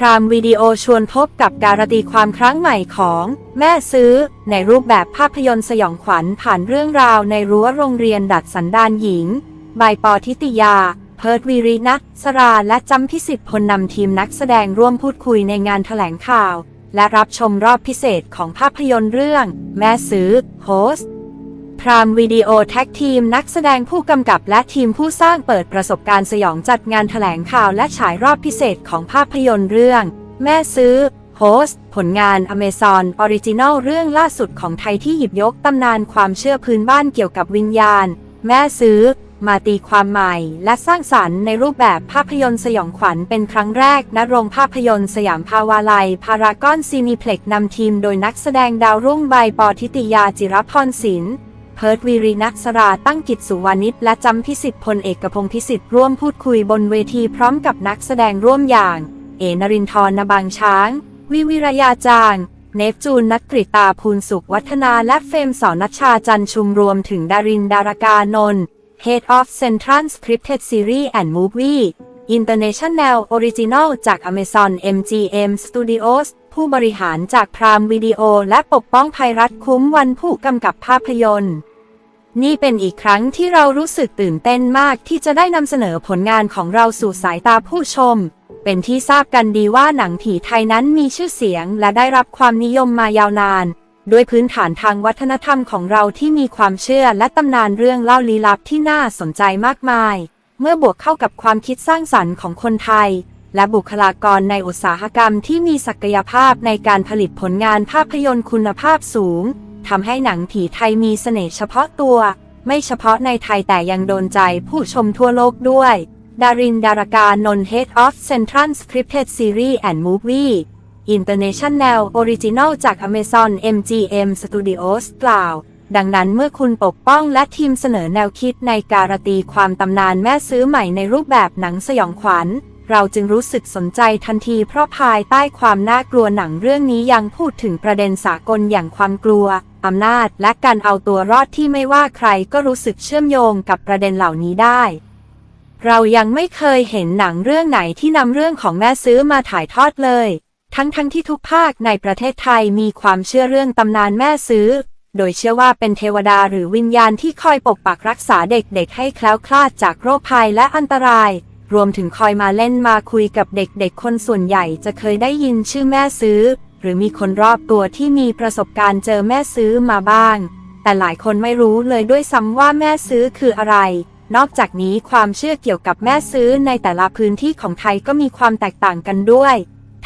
พรามวิดีโอชวนพบกับการตีความครั้งใหม่ของแม่ซื้อ ในรูปแบบภาพยนตร์สยองขวัญผ่านเรื่องราวในรั้วโรงเรียนดัดสันดานหญิงบายปอทิติยา เพิร์ดวีรินักสราและจำพิสิทธิ์พลนำทีมนักแสดงร่วมพูดคุยในงานแถลงข่าว และรับชมรอบพิเศษของภาพยนตร์เรื่อง แม่ซื้อโฮส พรามวิดีโอแท็กทีมนักแสดงผู้กำกับและทีมผู้สร้างเปิดประสบการณ์สยองจัดงานแถลงข่าวและฉายรอบพิเศษของภาพยนตร์เรื่อง แม่ซื้อ โฮสผลงาน Amazon Original เรื่องล่าสุดของไทยที่หยิบยกตำนานความเชื่อพื้นบ้านเกี่ยวกับวิญญาณ แม่ซื้อ มาตีความใหม่ และสร้างสรรค์ในรูปแบบภาพยนตร์สยองขวัญเป็นครั้งแรกณโรงภาพยนตร์สยามภาวาลัย พารากอนซีนิเพล็กนำทีมโดยนักแสดงดาวรุ่งใบปอทิติยาจิรพรศิลป์ เพิร์ดวีรีนักสราตั้งกิจสุวานิชและจำพิสิทธิ์พลเอกพงศ์พิสิทธิ์ร่วมพูดคุยบนเวทีพร้อมกับนักแสดงร่วมอย่าง เอนรินทร์นบางช้าง วิวิรยาจางเนฟจูนนักกริตาภูลสุขวัฒนาและเฟมสอนนัชชาจันชุมรวมถึงดารินดารากานนท์ Head of Central Scripted Series and Movie International Original จาก Amazon MGM Studios ผู้บริหารจากพรามวิดีโอและปกป้องภัยรัฐคุ้มวันผู้กำกับภาพยนตร์ นี่เป็นอีกครั้งที่เรารู้สึกตื่นเต้นมากที่จะได้นำเสนอผลงานของเราสู่สายตาผู้ชม เป็นที่ทราบกันดีว่าหนังผีไทยนั้นมีชื่อเสียงและได้รับความนิยมมายาวนานด้วยพื้นฐานทางวัฒนธรรมของเราที่มีความเชื่อและตำนานเรื่องเล่าลี้ลับที่น่าสนใจมากมาย เมื่อบวกเข้ากับความคิดสร้างสรรค์ของคนไทย และบุคลากรในอุตสาหกรรมที่มีศักยภาพในการผลิตผลงานภาพยนตร์คุณภาพสูงทำให้หนังผีไทยมีเสน่ห์เฉพาะตัว ไม่เฉพาะในไทยแต่ยังโดนใจผู้ชมทั่วโลกด้วย ดารินดารากานน Head of Central Scripted Series and Movie International Original จาก Amazon MGM Studios กล่าว ดังนั้นเมื่อคุณปกป้องและทีมเสนอแนวคิดในการตีความตำนานแม่ซื้อใหม่ในรูปแบบหนังสยองขวัญ เราจึงรู้สึกสนใจทันทีเพราะภายใต้ความน่ากลัวหนังเรื่องนี้ยังพูดถึงประเด็นสากลอย่างความกลัว อำนาจ และการเอาตัวรอดที่ไม่ว่าใครก็รู้สึกเชื่อมโยงกับประเด็นเหล่านี้ได้ เรายังไม่เคยเห็นหนังเรื่องไหนที่นำเรื่องของแม่ซื้อมาถ่ายทอดเลย ทั้งๆทที่ทุกภาคในประเทศไทยมีความเชื่อเรื่องตำนานแม่ซื้อ โดยเชื่อว่าเป็นเทวดาหรือวิญญาณที่คอยปกปักรักษาเด็กๆให้แคล้วคลาดจากโรคภัยและอันตราย รวมถึงคอยมาเล่นมาคุยกับเด็กๆ คนส่วนใหญ่จะเคยได้ยินชื่อแม่ซื้อ หรือมีคนรอบตัวที่มีประสบการณ์เจอแม่ซื้อมาบ้าง แต่หลายคนไม่รู้เลยด้วยซ้ำว่าแม่ซื้อคืออะไร นอกจากนี้ความเชื่อเกี่ยวกับแม่ซื้อในแต่ละพื้นที่ของไทยก็มีความแตกต่างกันด้วย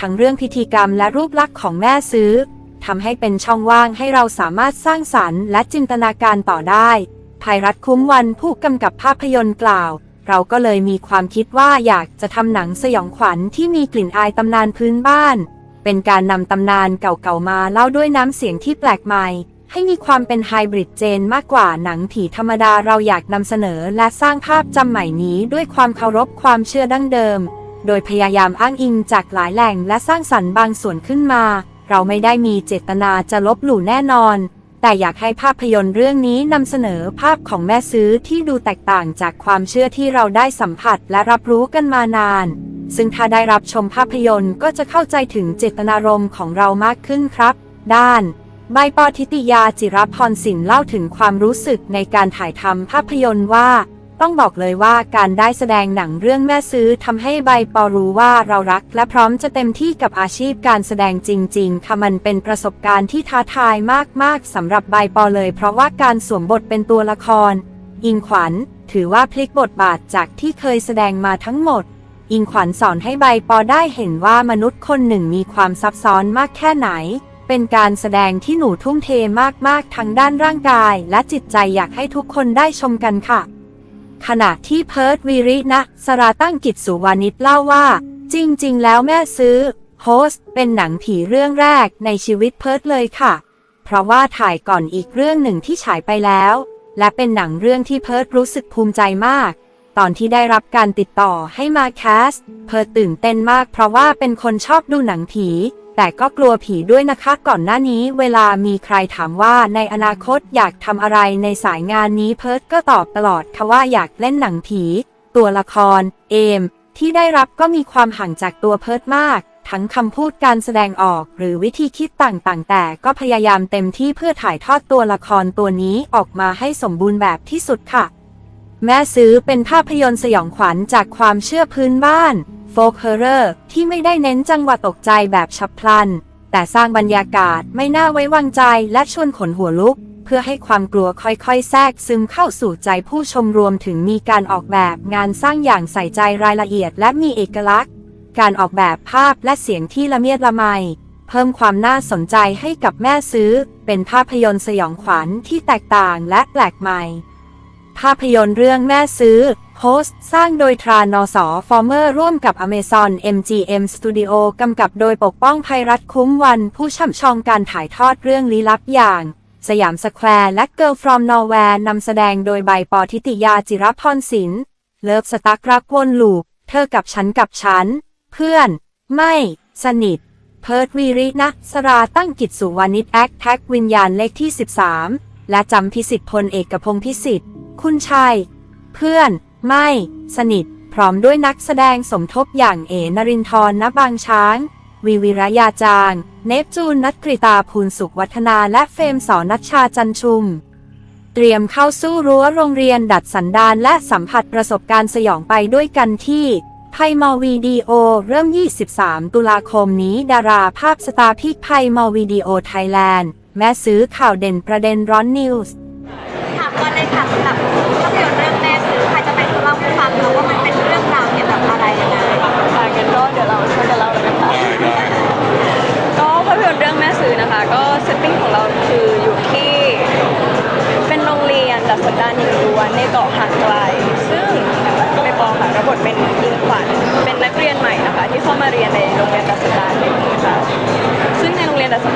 ทั้งเรื่องพิธีกรรมและรูปลักษณ์ของแม่ซื้อทำให้เป็นช่องว่างให้เราสามารถสร้างสรรค์และจินตนาการต่อได้ภัยรัฐคุ้มวันผู้กำกับภาพยนตร์กล่าว เราก็เลยมีความคิดว่าอยากจะทำหนังสยองขวัญที่มีกลิ่นอายตำนานพื้นบ้าน เป็นการนำตำนานเก่าๆมาเล่าด้วยน้ำเสียงที่แปลกใหม่ ให้มีความเป็นไฮบริดเจนมากกว่าหนังผีธรรมดาเราอยากนำเสนอและสร้างภาพจำใหม่นี้ด้วยความเคารพความเชื่อดั้งเดิม โดยพยายามอ้างอิงจากหลายแหล่งและสร้างสรรค์บางส่วนขึ้นมา เราไม่ได้มีเจตนาจะลบหลู่แน่นอน แต่อยากให้ภาพยนตร์เรื่องนี้นำเสนอภาพของแม่ซื้อที่ดูแตกต่างจากความเชื่อที่เราได้สัมผัสและรับรู้กันมานาน ซึ่งถ้าได้รับชมภาพยนตร์ก็จะเข้าใจถึงเจตนารมณ์ของเรามากขึ้นครับ ด้านใบปอทิติยาจิรพรสินเล่าถึงความรู้สึกในการถ่ายทำภาพยนตร์ว่า ต้องบอกเลยว่าการได้แสดงหนังเรื่องแม่ซื้อทำให้ใบปอรู้ว่าเรารัก และพร้อมจะเต็มที่กับอาชีพการแสดงจริง ๆค่ะมันเป็นประสบการณ์ที่ท้าทายมากๆสำหรับใบปอเลย เพราะว่าการสวมบทเป็นตัวละคร อิงขวัญ ถือว่าพลิกบทบาทจากที่เคยแสดงมาทั้งหมด อิงขวัญสอนให้ใบปอได้เห็นว่ามนุษย์คนหนึ่งมีความซับซ้อนมากแค่ไหนเป็นการแสดงที่หนูทุ่มเทมากๆ ทั้งด้านร่างกายและจิตใจอยากให้ทุกคนได้ชมกันค่ะ ขณะที่เพิร์ดวีรินะสราตั้งกิจสุวานิชเล่าว่า จริง ๆ แล้วแม่ซื้อโฮสเป็นหนังผีเรื่องแรกในชีวิตเพิร์ดเลยค่ะ เพราะว่าถ่ายก่อนอีกเรื่องหนึ่งที่ฉายไปแล้ว และเป็นหนังเรื่องที่เพิร์ดรู้สึกภูมิใจมาก ตอนที่ได้รับการติดต่อให้มาแคส เพิร์ดตื่นเต้นมากเพราะว่าเป็นคนชอบดูหนังผี แต่ก็กลัวผีด้วยนะคะก่อนหน้านี้เวลามีใครถามว่าในอนาคตอยากทำอะไรในสายงานนี้เพิร์ดก็ตอบตลอดค่ะว่าอยากเล่นหนังผี ตัวละคร เอม ที่ได้รับก็มีความห่างจากตัวเพิร์ดมาก ทั้งคำพูดการแสดงออกหรือวิธีคิดต่างๆ แต่ก็พยายามเต็มที่เพื่อถ่ายทอดตัวละครตัวนี้ออกมาให้สมบูรณ์แบบที่สุดค่ะ แม่ซื้อเป็นภาพยนตร์สยองขวัญจากความเชื่อพื้นบ้าน โฟกเฮอร์เรอร์ที่ไม่ได้เน้นจังหวะตกใจแบบฉับพลัน แต่สร้างบรรยากาศไม่น่าไว้วางใจและชวนขนหัวลุก เพื่อให้ความกลัวค่อยๆ แทรกซึมเข้าสู่ใจผู้ชมรวมถึงมีการออกแบบงานสร้างอย่างใส่ใจรายละเอียดและมีเอกลักษณ์ การออกแบบภาพและเสียงที่ละเมียดละไม เพิ่มความน่าสนใจให้กับแม่ซื้อ เป็นภาพยนตร์สยองขวัญที่แตกต่างและแปลกใหม่ ภาพยนตร์เรื่องแม่ซื้อ โฮสต์สร้างโดยทรานอสอฟอร์เมอร์ร่วมกับ Amazon MGM Studio กำกับโดยปกป้องภัยรัฐคุ้มวัน ผู้ช่ำชองการถ่ายทอดเรื่องลี้ลับอย่าง สยามสแควร์และ Girl from Nowhere นำแสดงโดยใบปอทิติยาจิรพรศิลป์เลิฟสตักรักวนลูปเธอกับฉันกับฉัน เพื่อน ไม่ สนิท เพิร์ดวีรินะสราตั้งกิจสุวานิชแอคแท็กวิญญาณเลขที่ 13 และจำพิสิทธิ์พลเอกพงศ์พิสิทธิ์ คุณชัย เพื่อน ไม่ สนิท พร้อมด้วยนักแสดงสมทบอย่างเอนรินทร์ณบางช้างวีวิระยาจางเนปจูนนัทกริตาภูลสุขวัฒนาและเฟมสอนัชชาจันชุม เตรียมเข้าสู้รั้วโรงเรียนดัดสันดานและสัมผัสประสบการณ์สยองไปด้วยกันที่ไพมอลวีดีโอเริ่ม 23 ตุลาคมนี้ดาราภาพสตาร์พิกไพมอลวีดีโอไทยแลนด์แม่ซื้อข่าวเด่นประเด็นร้อนนิวส์ถามก่อนเลยค่ะสำหรับ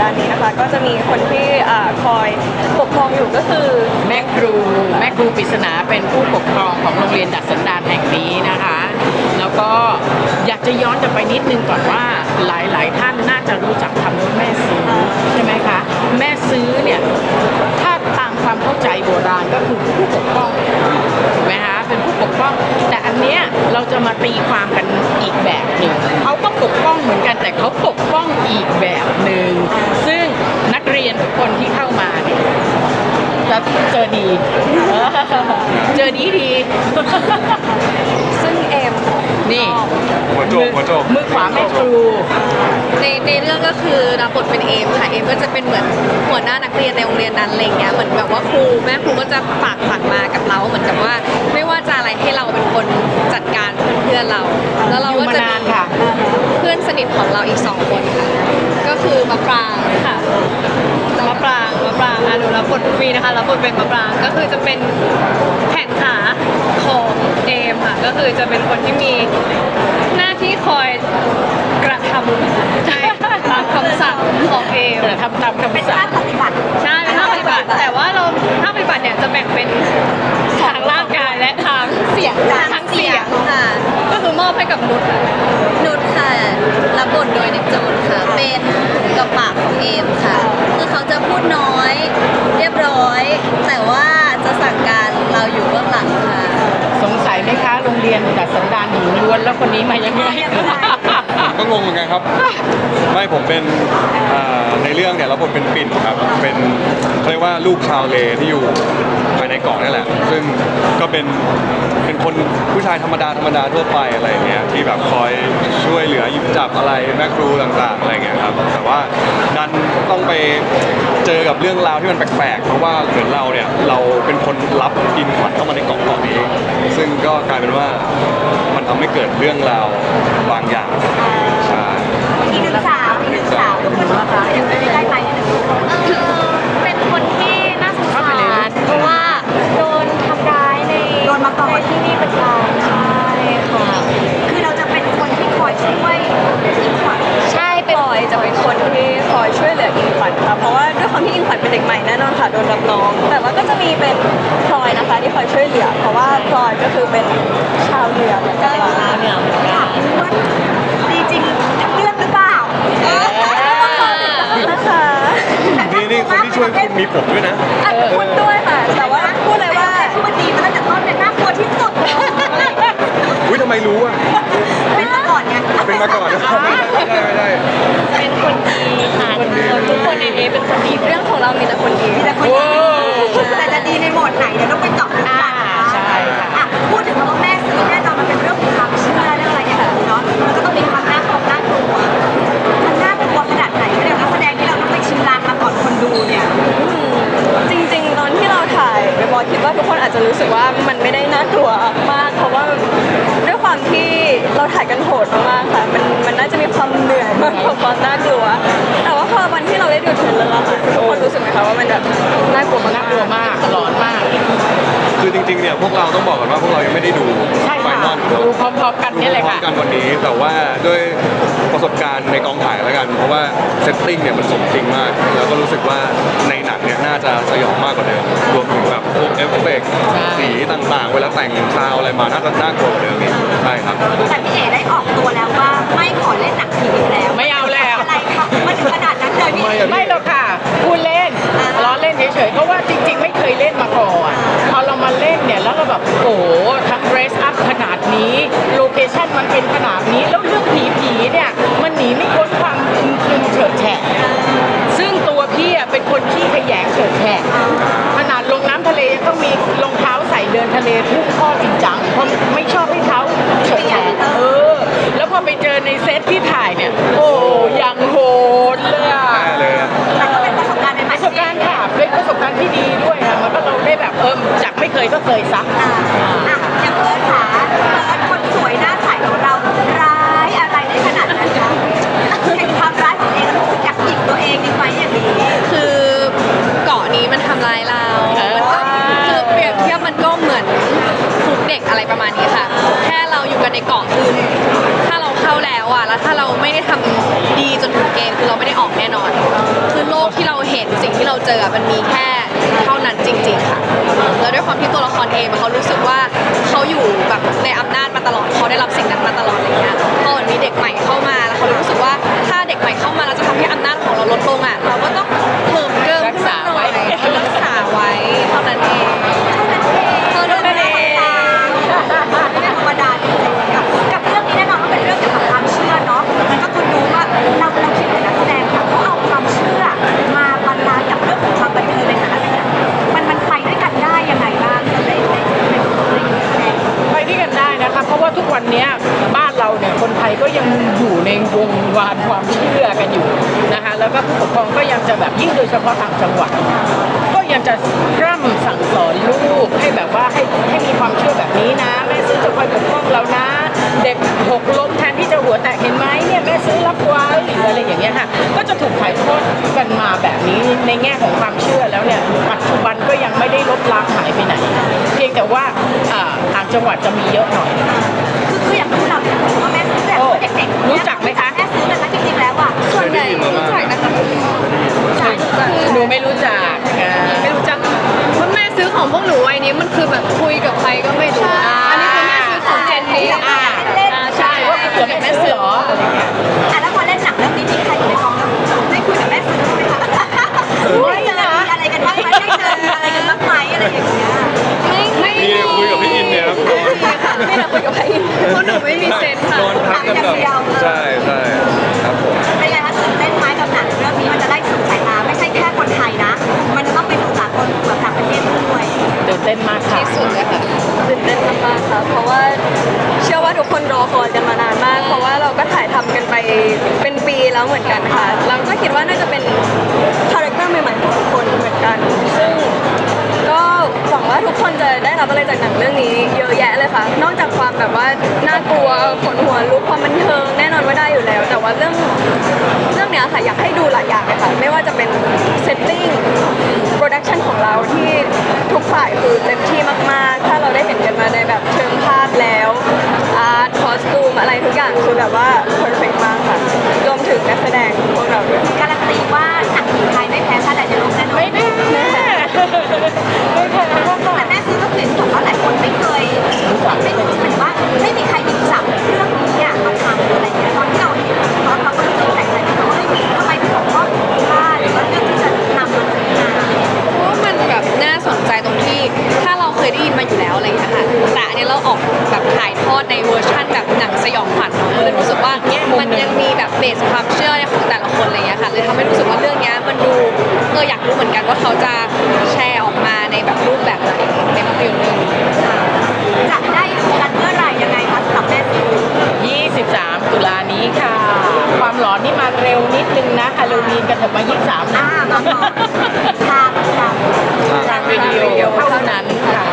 านนี้นะคะ ก็จะมีคนที่อ่าคอยปกครองอยู่ก็คือแม่ครูแม่ครูปริศนาเป็นผู้ปกครองของโรงเรียนดัดสันดานแห่งนี้นะคะ แล้วก็อยากจะย้อนกลับไปนิดนึงก่อนว่าหลายๆ ท่านน่าจะรู้จักคำว่าแม่ซื้อใช่ไหมคะแม่ซื้อเนี่ยถ้าตามความเข้าใจโบราณก็คือผู้ปกป้อง เนี้ยเราจะมาตีความกันอีกแบบหนึ่งเขาก็ปกป้องเหมือนกันแต่เขาปกป้องอีกแบบหนึ่งซึ่งนักเรียนทุกคนที่เข้ามาเนี่ยจะเจอดี เจอดีดี ซึ่งเอมนี่หัวโจกหัวโจกมือขวาแม่ครูในในเรื่องก็คือรับบทเป็นเอมค่ะเอมก็จะเป็นเหมือนหัวหน้านักเรียนในโรงเรียนนั้นอะไรเงี้ยเหมือนแบบว่าครูแม่ครูก็จะฝากฝังมากับเราเหมือนกับว่า ไม่ว่าจะอะไรให้เราเป็นคนจัดการเพื่อนๆเรา แล้วเราอยู่ก็มาจะนานค่ะเพื่อนสนิทของเราอีกสองคนค่ะ ก็คือมะปรางค่ะมะปรางมะปรางอะหนูรับบทฟรีนะคะรับบทเป็นมะปรางก็คือจะเป็นแขนขาของเอมค่ะ ก็คือจะเป็นคนที่มีหน้าที่คอยกระทำให้ เป็นกระปากของเอมค่ะ คือเขาจะพูดน้อย เรียบร้อย แต่ว่าจะสั่งการเราอยู่เบื้องหลังค่ะ สงสัยไหมคะ โรงเรียนดัดสันดานหญิงล้วนแล้วคนนี้มายังไง ก็งงเหมือนกันครับ ไม่ผมเป็นอ่า ในเรื่องเนี่ยเรับบทเป็นปิ่นครับเป็นเขาเรียกว่าลูกชาวเลที่อยู่ภายในเกาะนี่แหละ ซึ่งก็เป็นเป็นคนผู้ชายธรรมดาธรรมดาทั่วไปอะไรอย่างเงี้ยที่แบบคอยช่วยเหลือหยิบจับอะไรแม่ครูต่างๆอะไรเงี้ยครับแต่ว่าดันต้องไปเจอกับเรื่องราวที่มันแปลกๆ เพราะว่าเหมือนเราเนี่ยเราเป็นคนรับอินขวัญเข้ามาในเกาะเกาะนี้ ซึ่งก็กลายเป็นว่ามันทำให้เกิดเรื่องราวบางอย่าง ใช่ อีกหนึ่งสาวอีกหนึ่งสาวทุกคนบอกว่ายังไม่ได้ไป วัญค่ะเพราะว่าด้วยความที่อิงขวัญเป็นเด็กใหม่แน่นอนค่ะโดนรับน้อง แต่ว่าก็จะมีเป็นพลอยนะคะที่คอยช่วยเหลือ เพราะว่าพลอยก็คือเป็นชาวเหนือเหมือนกัน อยากรู้ว่าดีจริงทั้งเรื่องหรือเปล่า นะคะ นี่นี่คนที่ ช่วยคุณมีผมด้วยนะอะคุณด้วยค่ะ แต่ว่าพูดเลยว่าที่มันดีมาตั้งแต่ต้นเนี่ยน่ากลัวที่สุดเลยอุ้ยทำไมรู้อะ เป็นมาก่อนไงเป็นมาก่อนนะไม่ได้ไม่ได้เป็นคนดีค่ะทุกคนในนี้เป็นคนดีเรื่องของเรามีแต่คนดีมีแต่คนดี อาจจะรู้สึกว่ามันไม่ได้น่ากลัวมาก เพราะว่าด้วยความที่เราถ่ายกันโหดมากๆค่ะ มันมันน่าจะมีความเหนื่อยมากกว่าความน่ากลัว แต่ว่าพอวันที่เราได้ดูเทรลเลอร์อะค่ะทุกคนรู้สึกไหมคะว่ามันแบบน่ากลัวมากน่ากลัวมากหลอนมาก คือจริงๆเนี่ยพวกเราต้องบอกก่อนว่าพวกเรายังไม่ได้ดูใช่ไฟค่ะนอลดูพร้อมๆกันนี่เลยพร้อค่ะมกันวันนี้ แต่ว่าด้วยประสบการณ์ในกองถ่ายแล้วกัน เพราะว่าเซตติ้งเนี่ยมันสมจริงมาก แล้วก็รู้สึกว่าในหนังเนี่ยน่าจะสย มาน่าจะน่ากลัวกว่าเดิมอีกใช่ครับ แต่พี่เอ๋ได้ออกตัวแล้วว่าไม่ขอเล่นหนังผีอีกแล้วไม่เอาแล้ว อะไรคะมันถึงขนาดนั้นเลยพี่เอ๋ ไม่หรอกค่ะพูดเล่นล้อเล่นเฉยๆเพราะว่าจริง ๆ ไม่เคยเล่นมาก่อนพอเรามาเล่นเนี่ยแล้วเราแบบโอ้โหทั้งเรสอัพขนาดนี้โลเคชั่นมันเป็นขนาดนี้แล้วเรื่องผีๆเนี่ยมันหนีไม่พ้นความคลึมๆเฉิดแฉะซึ่งตัวพี่อะเป็นคนขี้ขยงเฉิดแฉะขนาดลงน้ำทะเลยังต้องมีรองเท้าใส่เดินทะเลพุ่งข้อจริงจัง เพราะไม่ชอบให้เท้าเฉิดแฉะเออ แล้วพอไปเจอในเซตที่ถ่ายเนี่ย โอ้ยังโหดเลยอะแน่เลยอะแต่ก็เป็นประสบการณ์ใหปม่ระสบการณ์ค่ะเป็นประสบการณ์ที่ดีด้วยค่ะมันก็เราได้แบบเออจากไม่เคยก็เคยซักๆอะอะอย่างเอิ ในเกาะคือถ้าเราเข้าแล้วอะแล้วถ้าเราไม่ได้ทำดีจนถึงเกณฑ์คือเราไม่ได้ออกแน่นอน คือโลกที่เราเห็นสิ่งที่เราเจอมันมีแค่เท่านั้นจริง ๆ ค่ะ แล้วด้วยความที่ตัวละครเองเขารู้สึกว่าเขาอยู่แบบในอำนาจมาตลอดเขาได้รับสิ่งนั้นมาตลอดอะไรเงี้ยพอมันมีเด็กใหม่เข้ามาแล้วเขารู้สึกว่าถ้าเด็กใหม่เข้ามาแล้วจะทำให้อำนาจของเราลดลงอะเราก็ต้อง นี้ในแง่ของความเชื่อแล้วเนี่ยปัจจุบันก็ยังไม่ได้ลบล้างหายไปไหน เพียงแต่ว่าอ่าต่างจังหวัดจะมีเยอะหน่อย คือคืออย่างคู่เราเนี่ยผมว่าแม่ซื้อแบบโอ้เด็กๆรู้จักไหมคะแม่ซื้อกันนะจริงๆแล้วอะเคยได้ยินมาบ้างหนูไม่รู้จักอ่าไม่รู้จักคุณแม่ซื้อของพวกหนูวัยนี้มันคือแบบคุยกับใครก็ ไม่มีเซนส์ค่ะ นอนพักกันแบบใช่ใช่ครับผม เป็นไงคะตื่นเต้นไหมกับหนังเรื่องนี้มันจะได้สู่สายตาไม่ใช่แค่คนไทยนะ มันจะต้องไปสู่สากลแบบต่างประเทศด้วยตื่นเต้นมากค่ะ ที่สุดเลยค่ะตื่นเต้นมากๆค่ะ เพราะว่าเชื่อว่าทุกคนรอคอยกันมานานมาก เพราะว่าเราก็ถ่ายทำกันไปเป็นปีแล้วเหมือนกันค่ะ เราก็คิดว่าน่าจะเป็นคาแรคเตอร์ใหม่ๆของทุกคนเหมือนกัน ซึ่ง ก็หวังว่าทุกคนจะได้รับอะไรจากหนังเรื่องนี้ เยอะแยะเลยค่ะ นอกจากความแบบว่าน่ากลัวขนหัวลุกความบันเทิงแน่นอนว่าได้อยู่แล้ว แต่ว่าเรื่องเรื่องเนี้ยค่ะอยากให้ดูหลายอย่างเลยค่ะ ไม่ว่าจะเป็นเซตติ้งโปรดักชันของเราที่ทุกฝ่ายคือเต็มที่มากๆ ถ้าเราได้เห็นกันมาในแบบเชิงภาพแล้วอาร์ตคอสตูมอะไรทุกอย่างคือแบบว่าเพอร์เฟกมากค่ะรวมถึงนักแสดงพวกเราด้วยการันตีว่าหนังผีไทย ไม่แมาค่ะต้อลูกศิษย์บว่าหลายคนไม่เคยไม่รู้เหมืว่าไม่มีใครหยิบจับเรื่องนี้อะมาทำอะไรเงี้ยตอนที่เราเห็นตอนเราก็รู้สึกแปลนะคะว่าไมถึงบอผ้าหรืว่าเรื่ะนำมันมาเพราะว่ามันแบบน่าสนใจตรงที่ ถ้าเราเคยได้ยินมาอยู่แล้วอะไรอย่ค่ะแต่เนี้ยเราออกแบบถ่ายทอดในเวอร์ชั่นแบบหนังสยองขวัญเนาะก็เลยรู้สึกว่ามันยังมีแบบเบสความเชื่อของแต่ละคนอะไรอย่างเงี้ยค่ะเลยทำให้รู้สึกว่าเรื่องเนี้ย อยากรู้เหมือนกันว่าเขาจะแชร์ออกมาในแบบรูปแบบไหนในภาพยนตร์เรื่งจะได้ดูกันเมื่อไหร่ยังไงคะสำหรับแม่ซิว23 ตุลานี้ค่ะ ความหลอนนี่มาเร็วนิดนึงนะฮาโลวีนกันแต่มา23นะอ่าตอนนอนทางทางทางวิดีโอเท่านั้นค่ะ